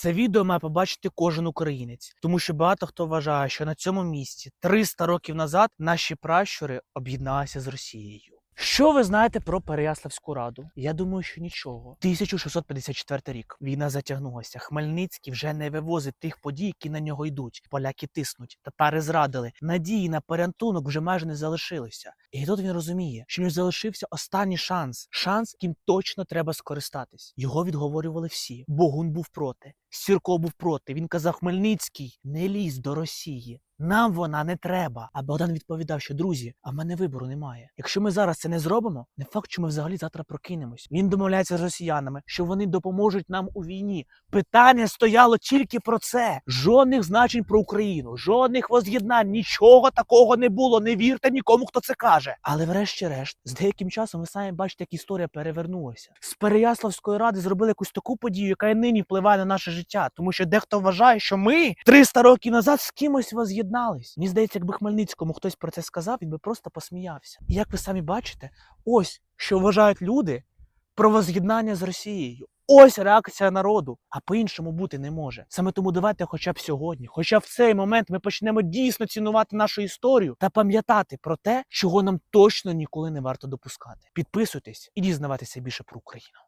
Це відео має побачити кожен українець, тому що багато хто вважає, що на цьому місці 300 років назад наші пращури об'єдналися з Росією. Що ви знаєте про Переяславську раду? Я думаю, що нічого. 1654 рік. Війна затягнулася. Хмельницький вже не вивозить тих подій, які на нього йдуть. Поляки тиснуть, татари зрадили. Надії на порятунок вже майже не залишилося. І тут він розуміє, що не залишився останній шанс. Шанс, яким точно треба скористатись. Його відговорювали всі. Богун був проти. Сірко був проти. Він казав: Хмельницький, не лізь до Росії. Нам вона не треба. А Богдан відповідав, що друзі, а в мене вибору немає. Якщо ми зараз це не зробимо, не факт, що ми взагалі завтра прокинемось. Він домовляється з росіянами, що вони допоможуть нам у війні. Питання стояло тільки про це. Жодних значень про Україну, жодних воз'єднань, нічого такого не було. Не вірте нікому, хто це каже. Але врешті-решт, з деяким часом ви самі бачите, як історія перевернулася. З Переяславської ради зробили якусь таку подію, яка і нині впливає на наше життя, тому що дехто вважає, що ми 300 років назад з кимось воз'єднались. Мені здається, якби Хмельницькому хтось про це сказав, він би просто посміявся. І як ви самі бачите, ось що вважають люди про воз'єднання з Росією. Ось реакція народу, а по-іншому бути не може. Саме тому давайте, хоча б сьогодні, хоча б в цей момент ми почнемо дійсно цінувати нашу історію та пам'ятати про те, чого нам точно ніколи не варто допускати. Підписуйтесь і дізнавайтеся більше про Україну.